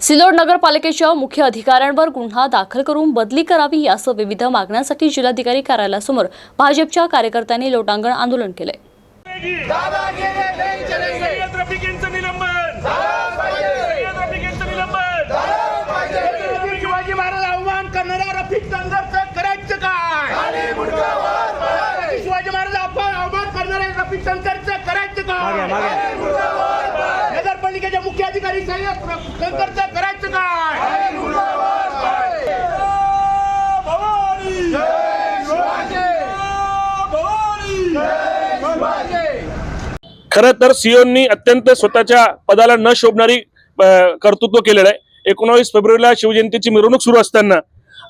सिल्लोड नगरपालिकेच्या मुख्य अधिकाऱ्यांवर गुन्हा दाखल करून बदली करावी यासह विविध मागण्यांसाठी जिल्हाधिकारी कार्यालयासमोर भाजपच्या कार्यकर्त्यांनी लोटांगण आंदोलन केले शिवाजी महाराज करणाऱ्या रफिक करायचं काय? नगरपालिकेचे मुख्य अधिकारी सय्यद करायचं काय? खर खरं तर सिओननी अत्यंत स्वतःच्या पदाला न शोभणारी कर्तृत्व केलेलं आहे. एकोणावीस फेब्रुवारीला शिवजयंतीची मिरवणूक सुरू असताना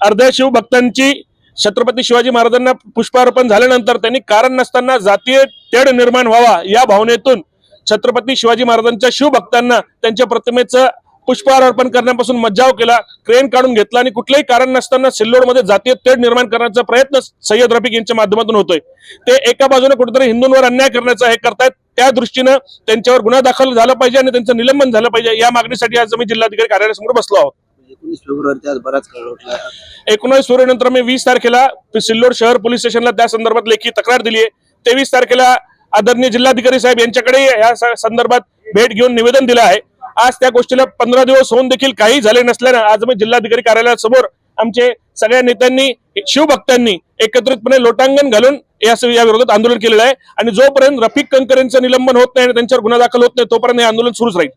अर्ध्या शिवभक्तांची छत्रपती शिवाजी महाराजांना पुष्पार्पण झाल्यानंतर त्यांनी कारण नसताना जातीय तेढ निर्माण व्हावा या भावनेतून छत्रपती शिवाजी महाराजांच्या शिवभक्तांना त्यांच्या प्रतिमेचं पुष्पहार अर्पण करण्यापासून मज्जाव केला क्रेन काढून घेतला आणि कुठलंही कारण नसताना सिल्लोडमध्ये जातीय तेढ निर्माण करण्याचा प्रयत्न सय्यद रफिक यांच्या माध्यमातून होतोय. ते एका बाजूने कुठेतरी हिंदूंवर अन्याय करण्याचा हे करतायत. त्या दृष्टीनं त्यांच्यावर गुन्हा दाखल झाला पाहिजे आणि त्यांचं निलंबन झालं पाहिजे. या मागणीसाठी आज आम्ही जिल्हाधिकारी कार्यालयासमोर बसलो आहोत. एकोणीस फेब्रुवारी फेब्रुवारीनंतर मी वीस तारखेला सिल्लोड शहर पोलीस स्टेशनला त्या संदर्भात लेखी तक्रार दिली आहे तेवीस तारखेला आदरणीय जिल्हाधिकारी साहेब यांच्याकडे या संदर्भात भेट घेऊन निवेदन दिलं आहे. आज त्या गोष्टीला पंधरा दिवस होऊन देखील काही झाले नसल्यानं आज मी जिल्हाधिकारी कार्यालयासमोर आमचे सगळ्या नेत्यांनी शिवभक्तांनी एकत्रितपणे लोटांगण घालून या या विरोधात आंदोलन केलेलं आहे. आणि जोपर्यंत रफिक कंकर यांचं निलंबन होत नाही आणि त्यांच्यावर गुन्हा दाखल होत नाही तोपर्यंत हे आंदोलन सुरूच राहील.